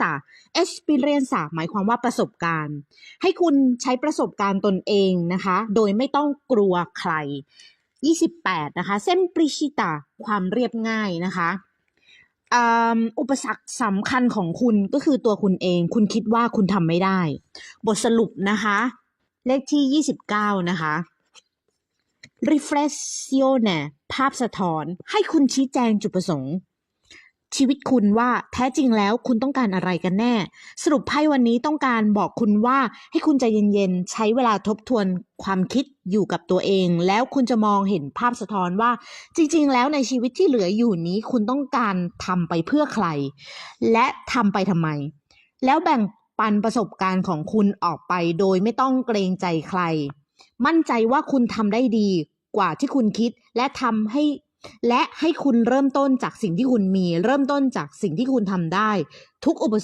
experienza experienza หมายความว่าประสบการณ์ ให้คุณใช้ประสบการณ์ตนเองนะคะ โดยไม่ต้องกลัวใคร 28 นะคะ semplicità ความเรียบง่ายนะคะอุปสรรคสำคัญของคุณก็คือตัวคุณเอง คุณคิดว่าคุณทำไม่ได้ บทสรุปนะคะ เลขที่ 29 นะคะ riflessione ภาพสะท้อน ให้คุณชี้แจงจุดประสงค์ ชีวิตคุณว่าแท้จริงแล้วคุณต้องการอะไรกันแน่ สรุปไพ่วันนี้ต้องการบอกคุณว่าให้คุณใจเย็นๆ ใช้เวลาทบทวนความคิดอยู่กับตัวเอง แล้วคุณจะมองเห็นภาพสะท้อนว่า จริง ๆ แล้วในชีวิตที่เหลืออยู่นี้ คุณต้องการทำไปเพื่อใคร และทำไปทำไม แล้วแบ่งปันประสบการณ์ของคุณออกไปโดยไม่ต้องเกรงใจใคร มั่นใจว่าคุณทำได้ดีกว่าที่คุณคิดและทำให้ และให้คุณเริ่มต้นจากสิ่งที่คุณมี เริ่มต้นจากสิ่งที่คุณทำได้ ทุกอุป